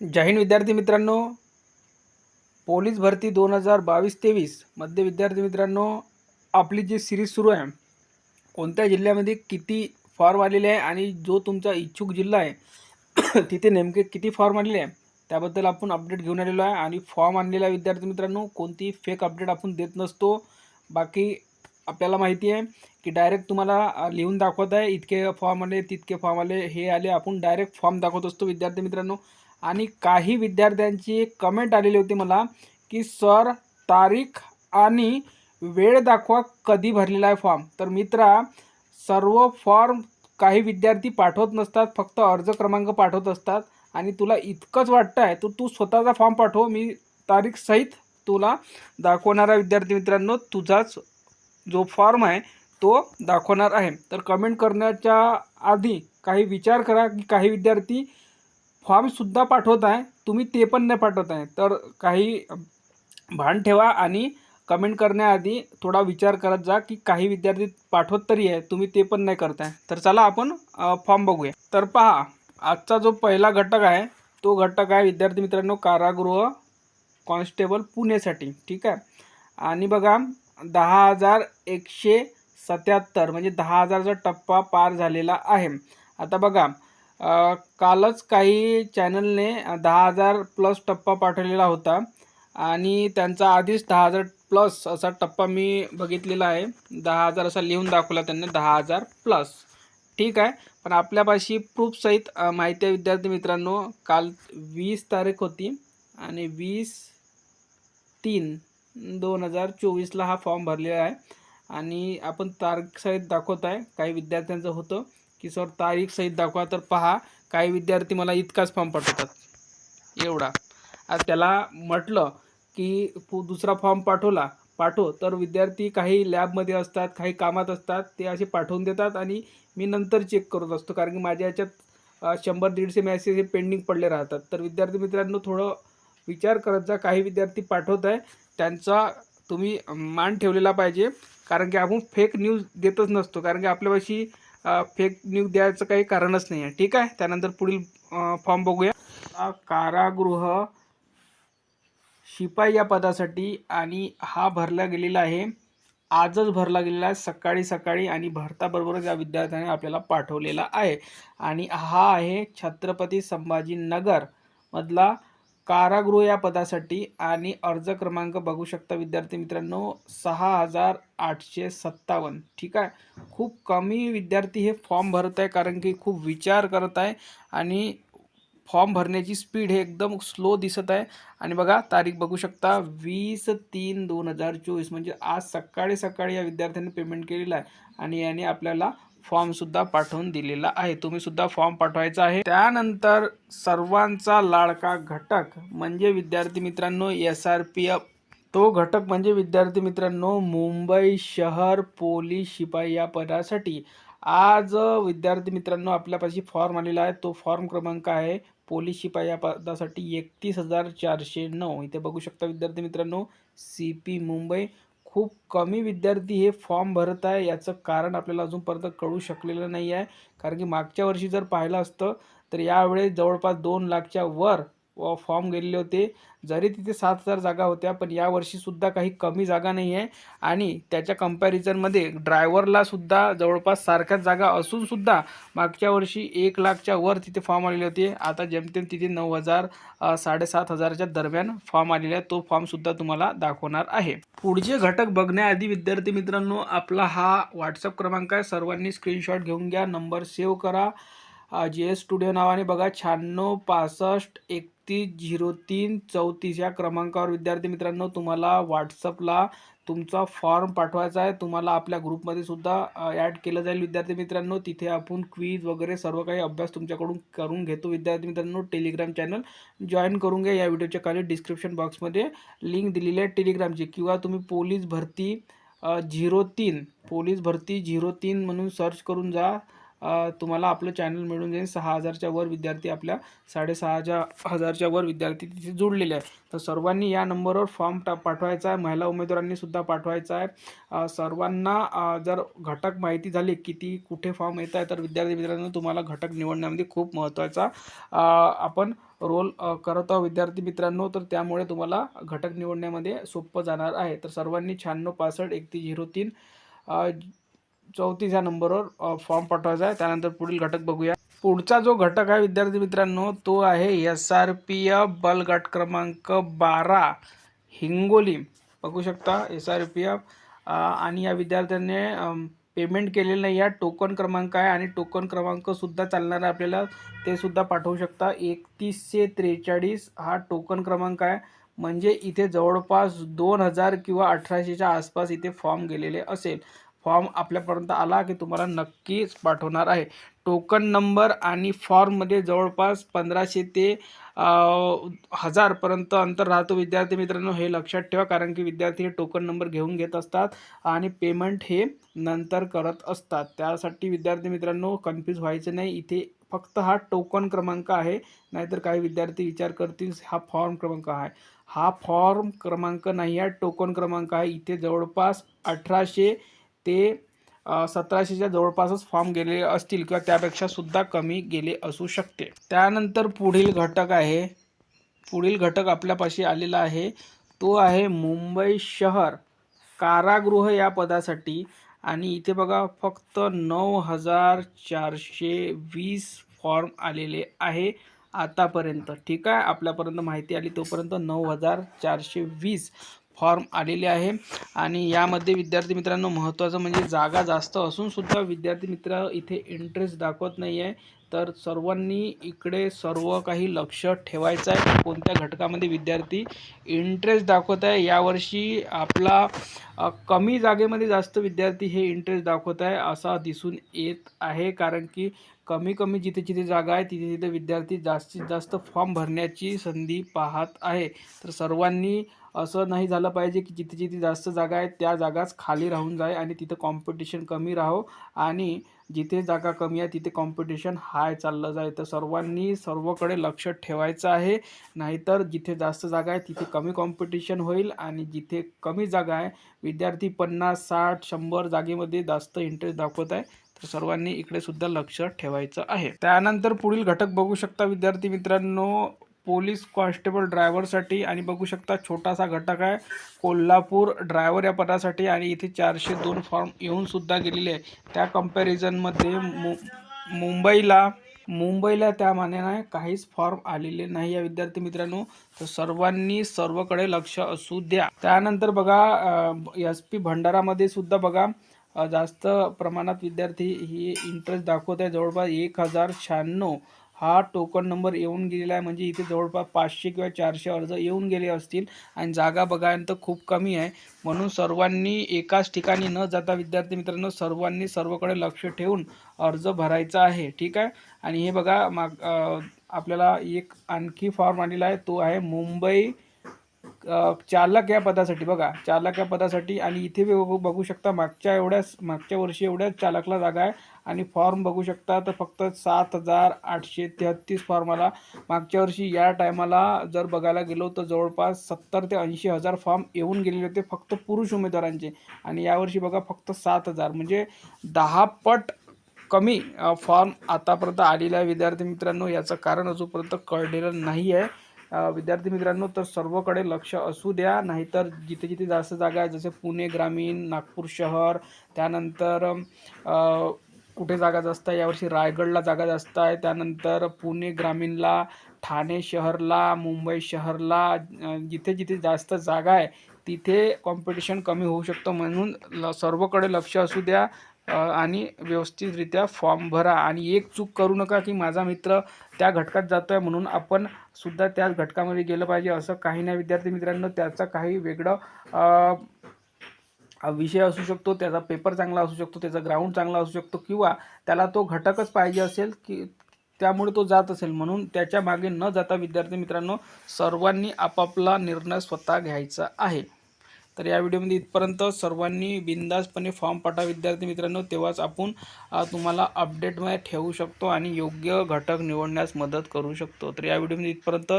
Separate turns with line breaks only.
जय हिंद विद्यार्थी मित्रांनो. पोलीस भरती दोन हजार बावीस तेवीसमध्ये विद्यार्थी मित्रांनो आपली जी सिरीज सुरू आहे कोणत्या जिल्ह्यामध्ये किती फॉर्म आलेले आहे आणि जो तुमचा इच्छुक जिल्हा आहे तिथे नेमके किती फॉर्म आलेले आहे त्याबद्दल आपण अपडेट घेऊन आलेलो आहे. आणि फॉर्म आणलेला विद्यार्थी मित्रांनो कोणतीही फेक अपडेट आपण देत नसतो. बाकी आपल्याला माहिती आहे की डायरेक्ट तुम्हाला लिहून दाखवत आहे इतके फॉर्म आले तितके फॉर्म आले हे आले आपण डायरेक्ट फॉर्म दाखवत असतो विद्यार्थी मित्रांनो. आणि काही विद्यार्थ्यांची एक कमेंट आलेली होती मला की सर तारीख आणि वेळ दाखवा कधी भरलेला आहे फॉर्म तर मित्रा सर्व फॉर्म काही विद्यार्थी पाठवत नसतात फक्त अर्ज क्रमांक पाठवत असतात. आणि तुला इतकंच वाटतं आहे तर तू स्वतःचा फॉर्म पाठव. मी तारीख सहित तुला दाखवणारा विद्यार्थी मित्रांनो तुझाच जो फॉर्म आहे तो दाखवणार आहे. तर कमेंट करण्याच्या आधी काही विचार करा की काही विद्यार्थी फॉर्मसुद्धा पाठवत आहे. तुम्ही ते पण नाही पाठवत आहे. तर काही भान ठेवा आणि कमेंट करण्याआधी थोडा विचार करत जा की काही विद्यार्थी पाठवत तरी आहे. तुम्ही ते पण नाही करताय. तर चला आपण फॉर्म बघूया. तर पहा आजचा जो पहिला घटक आहे तो घटक आहे विद्यार्थी मित्रांनो कारागृह कॉन्स्टेबल पुणेसाठी. ठीक आहे? आणि बघा दहा हजार एकशे सत्याहत्तर म्हणजे दहा हजारचा टप्पा पार झालेला आहे. आता बघा कालच काही चॅनलने दहा हजार प्लस टप्पा पाठवलेला होता. आणि त्यांचा आधीच दहा हजार प्लस असा टप्पा मी बघितलेला आहे. दहा हजार असा लिहून दाखवला त्यांनी दहा हजार प्लस ठीक आहे? पण आपल्यापाशी प्रूफसहित माहिती आहे विद्यार्थी मित्रांनो काल वीस तारीख होती आणि वीस तीन दोन हजार चोवीसला हा फॉर्म भरलेला आहे. आणि आपण तारीखसहित दाखवत आहे काही विद्यार्थ्यांचं होतं. की सर तारीख सहित दाखवा तर पहा काही विद्यार्थी मला इतकाच फॉर्म पाठवतात. एवढा. आज त्याला म्हटलं की पु दुसरा फॉर्म पाठवला पाठव. तर विद्यार्थी काही लॅबमध्ये असतात काही कामात असतात ते असे पाठवून देतात आणि मी नंतर चेक करत असतो. कारण की माझ्या याच्यात शंभर दीडशे मॅसेज हे पेंडिंग पडले राहतात. तर विद्यार्थी मित्रांनो थोडं विचार करत जा. काही विद्यार्थी पाठवत आहे त्यांचा तुम्ही मान ठेवलेला पाहिजे. कारण की आपण फेक न्यूज देतच नसतो. कारण की आपल्यापाशी फेक न्यूज द्यायचं काही कारणच नाही आहे ठीक आहे? त्यानंतर पुढील फॉर्म बघूया. कारागृह शिपाई या पदासाठी आणि हा भरला गेलेला आहे. आजच भरला गेलेला आहे. सकाळी सकाळी आणि भारताबरोबरच या विद्यार्थ्याने आपल्याला पाठवलेला आहे. आणि हा आहे छत्रपती संभाजीनगर मधला कारागृह या पदासाठी आणि अर्ज क्रमांक बघू शकता विद्यार्थी मित्रांनो सहा हजार आठशे सत्तावन्न. ठीक आहे? खूप कमी विद्यार्थी हे फॉर्म भरत आहे कारण की खूप विचार करत आहे आणि फॉर्म भरण्याची स्पीड हे एकदम स्लो दिसत आहे. आणि बघा तारीख बघू शकता वीस तीन दोन हजार चोवीस. म्हणजे आज सकाळी सकाळी या विद्यार्थ्यांनी पेमेंट केलेलं आहे आणि याने आपल्याला फॉर्मसुद्धा पाठवून दिलेला आहे. तुम्ही सुद्धा फॉर्म पाठवायचा आहे. त्यानंतर सर्वांचा लाडका घटक म्हणजे विद्यार्थी मित्रांनो एस आर पी एफ तो घटक म्हणजे विद्यार्थी मित्रांनो मुंबई शहर पोलीस शिपाई या पदासाठी. आज विद्यार्थी मित्रांनो आपल्यापाशी फॉर्म आलेला आहे. तो फॉर्म क्रमांक आहे पोलीस शिपाई या पदासाठी एकतीस हजार चारशे नऊ. इथे बघू शकता विद्यार्थी मित्रांनो सी पी मुंबई खूप कमी विद्यार्थी हे फॉर्म भरत आहे. याचं कारण आपल्याला अजूनपर्यंत कळू शकलेलं नाही आहे. कारण की मागच्या वर्षी जर पाहिलं असतं तर यावेळेस जवळपास दोन लाखच्या वर फॉर्म गेलेले होते. जरी तिथे सात हजार जागा होत्या पण यावर्षीसुद्धा काही कमी जागा नाही आहे. आणि त्याच्या कंपॅरिझनमध्ये ड्रायव्हरलासुद्धा जवळपास सारख्याच जागा असूनसुद्धा मागच्या वर्षी एक लाखच्या वर तिथे फॉर्म आलेले होते. आता जेमतेम तिथे नऊ हजार साडेसात हजाराच्या दरम्यान फॉर्म आलेला आहे. तो फॉर्मसुद्धा तुम्हाला दाखवणार आहे. पुढचे घटक बघण्याआधी विद्यार्थी मित्रांनो आपला हा व्हॉट्सअप क्रमांक आहे. सर्वांनी स्क्रीनशॉट घेऊन घ्या. नंबर सेव्ह करा. जी एस स्टुडिओ नावाने बघा. शहाण्णव पासष्ट एक एकतीस झिरो तीन चौतीस या क्रमांकावर विद्यार्थी मित्रांनो तुम्हाला व्हॉट्सअपला तुमचा फॉर्म पाठवायचा आहे तुम्हाला आपल्या ग्रुपमध्ये सुद्धा ॲड केलं जाईल विद्यार्थी मित्रांनो तिथे आपण क्वीज वगैरे सर्व काही अभ्यास तुमच्याकडून करून घेतो विद्यार्थी मित्रांनो टेलिग्राम चॅनल जॉईन करून घ्या या व्हिडिओच्या खाली डिस्क्रिप्शन बॉक्समध्ये लिंक दिलेली आहे टेलिग्रामची किंवा तुम्ही पोलीस भरती झिरो तीन पोलीस भरती झिरो तीन म्हणून सर्च करून जा तुम्हाला आपलं चॅनल मिळून जाईल. सहा हजारच्या वर विद्यार्थी आपल्या साडेसहाच्या हजारच्या वर विद्यार्थी तिथे जोडलेले आहेत. तर सर्वांनी या नंबरवर फॉर्म टा पाठवायचा आहे. महिला उमेदवारांनीसुद्धा पाठवायचा आहे. सर्वांना जर घटक माहिती झाली किती कुठे फॉर्म येत आहे तर विद्यार्थी मित्रांनो तुम्हाला घटक निवडण्यामध्ये खूप महत्त्वाचा आपण रोल करत आहोत. विद्यार्थी मित्रांनो तर त्यामुळे तुम्हाला घटक निवडण्यामध्ये सोपं जाणार आहे. तर सर्वांनी शहाण्णव पासष्ट एकतीस झिरो तीन चौतीस या नंबरवर फॉर्म पाठवायचा आहे. त्यानंतर पुढील घटक बघूया. पुढचा जो घटक आहे विद्यार्थी मित्रांनो तो आहे एस आर पी एफ बलगट क्रमांक बारा हिंगोली. बघू शकता एस आर पी एफ आणि या विद्यार्थ्यांनी पेमेंट केलेलं नाही आहे. टोकन क्रमांक आहे आणि टोकन क्रमांकसुद्धा चालणार आहे आपल्याला. ते सुद्धा पाठवू शकता. एकतीसशे त्रेचाळीस हा टोकन क्रमांक आहे. म्हणजे इथे जवळपास दोन हजार किंवा अठराशेच्या आसपास इथे फॉर्म गेलेले असेल. फॉर्म आपल्यापर्यंत आला की तुम्हाला नक्कीच पाठवणार आहे. टोकन नंबर आणि फॉर्ममध्ये जवळपास पंधराशे ते हजारपर्यंत अंतर राहतो. विद्यार्थी मित्रांनो हे लक्षात ठेवा कारण की विद्यार्थी हे टोकन नंबर घेऊन घेत असतात आणि पेमेंट हे नंतर करत असतात. त्यासाठी विद्यार्थी मित्रांनो कन्फ्यूज व्हायचं नाही. इथे फक्त हा टोकन क्रमांक आहे नाहीतर काही विद्यार्थी विचार करतील हा फॉर्म क्रमांक आहे. हा फॉर्म क्रमांक नाही आहे टोकन क्रमांक आहे. इथे जवळपास अठराशे ते सतराशेच्या जवळपासच फॉर्म गेलेले असतील किंवा त्यापेक्षा सुद्धा कमी गेले असू शकते. त्यानंतर पुढील घटक आहे. पुढील घटक आपल्यापाशी आलेला आहे. तो आहे मुंबई शहर. कारागृह या पदासाठी. आणि इथे बघा फक्त नऊ हजार चारशे वीस फॉर्म आलेले आहे आतापर्यंत. ठीक आहे? आपल्यापर्यंत माहिती आली तोपर्यंत नऊ हजार चारशे वीस. फॉर्म आलेले आहे. आणि यामध्ये विद्यार्थी मित्रांनो महत्त्वाचं म्हणजे जागा जास्त असूनसुद्धा विद्यार्थी मित्र इथे इंटरेस्ट दाखवत नाही आहे तर सर्वांनी इकडे सर्व काही लक्ष ठेवायचं आहे. कोणत्या घटकामध्ये विद्यार्थी इंटरेस्ट दाखवत आहे यावर्षी आपला कमी जागेमध्ये जास्त विद्यार्थी हे इंटरेस्ट दाखवत आहे असा दिसून येत आहे. कारण की कमी कमी जिथे जिथे जागा आहे तिथे तिथे विद्यार्थी जास्तीत जास्त फॉर्म भरण्याची संधी पाहत आहे. तर सर्वांनी असं नाही झालं पाहिजे की जिथे जिथे जास्त जागा आहेत त्या जागाच खाली राहून जाय आणि तिथं कॉम्पिटिशन कमी राहो. आणि जिथे जागा कमी आहे तिथे कॉम्पिटिशन हाय चाललं जाय. तर सर्वांनी सर्वकडे लक्ष ठेवायचं आहे. नाहीतर जिथे जास्त जागा आहे तिथे कमी कॉम्पिटिशन होईल आणि जिथे कमी जागा आहे विद्यार्थी पन्नास साठ शंभर जागेमध्ये जास्त इंटरेस्ट दाखवत आहे. तर सर्वांनी इकडे सुद्धा लक्ष ठेवायचं आहे. त्यानंतर पुढील घटक बघू शकता विद्यार्थी मित्रांनो पोलीस कॉन्स्टेबल ड्रायव्हरसाठी आणि बघू शकता छोटासा घटक आहे कोल्हापूर ड्रायव्हर या पदासाठी आणि इथे चारशे दोन फॉर्म येऊनसुद्धा गेलेले आहे. त्या कम्पॅरिझनमध्ये मु मुंबईला मुंबईला त्या मानाने काहीच फॉर्म आलेले नाही या विद्यार्थी मित्रांनो. तर सर्वांनी सर्वकडे लक्ष असू द्या. त्यानंतर बघा एस पी भंडारामध्ये सुद्धा बघा जास्त प्रमाणात विद्यार्थी ही इंटरेस्ट दाखवत आहे. जवळपास एक हजार शहाण्णव हा टोकन नंबर येऊन गेलेला आहे. म्हणजे इथे जवळपास पाचशे किंवा चारशे अर्ज येऊन गेले असतील आणि जागा बघायला तर खूप कमी आहे. म्हणून सर्वांनी एकाच ठिकाणी न जाता विद्यार्थी मित्रांनो सर्वांनी सर्वकडे लक्ष ठेवून अर्ज भरायचा आहे. ठीक आहे? आणि हे बघा माग आपल्याला एक आणखी फॉर्म आलेला आहे. तो आहे मुंबई चालक या पदासाठी बघा चालक या पदासाठी आणि इथे बघू शकता मागच्या एवढ्याच मागच्या वर्षी एवढ्याच चालकला जागा आहे. आणि फॉर्म बघू शकता तर फक्त सात हजार आठशे तेहत्तीस फॉर्म आला. मागच्या वर्षी या टायमाला जर बघायला गेलो तर जवळपास सत्तर ते ऐंशी हजार फॉर्म येऊन गेलेले होते फक्त पुरुष उमेदवारांचे. आणि यावर्षी बघा फक्त सात हजार. म्हणजे दहा पट कमी फॉर्म आतापर्यंत आलेला आहे विद्यार्थी मित्रांनो. याचं कारण अजूनपर्यंत कळलेलं नाही आहे विद्यार्थी मित्रांनो तर सर्वकडे लक्ष असू द्या. नाहीतर जिथे जिथे जास्त जागा आहे जसे पुणे ग्रामीण नागपूर शहर त्यानंतर कुठे जागा जास्त आहे यावर्षी रायगडला जागा जास्त आहे. त्यानंतर पुणे ग्रामीणला ठाणे शहरला मुंबई शहरला जिथे जिथे जास्त जागा आहे तिथे कॉम्पिटिशन कमी होऊ शकतं. म्हणून ल सर्वकडे लक्ष असू द्या. आणि व्यवस्थितरित्या फॉर्म भरा आणि एक चूक करू नका की माझा मित्र त्या घटकात जातो आहे म्हणून आपण सुद्धा त्याच घटकामध्ये गेलं पाहिजे असं काही नाही. विद्यार्थी मित्रांनो त्याचा काही वेगळं विषय असू शकतो त्याचा पेपर चांगला असू शकतो त्याचा ग्राउंड चांगला असू शकतो किंवा त्याला तो घटकच पाहिजे असेल की त्यामुळे तो जात असेल म्हणून त्याच्यामागे न जाता विद्यार्थी मित्रांनो सर्वांनी आपापला निर्णय स्वतः घ्यायचा आहे. तर या व्हिडिओमध्ये इथपर्यंत सर्वांनी बिंदासपणे फॉर्म पाठवा. विद्यार्थी मित्रांनो तेव्हाच आपण तुम्हाला अपडेटमध्ये ठेवू शकतो आणि योग्य घटक निवडण्यास मदत करू शकतो. तर या व्हिडिओमध्ये इथपर्यंत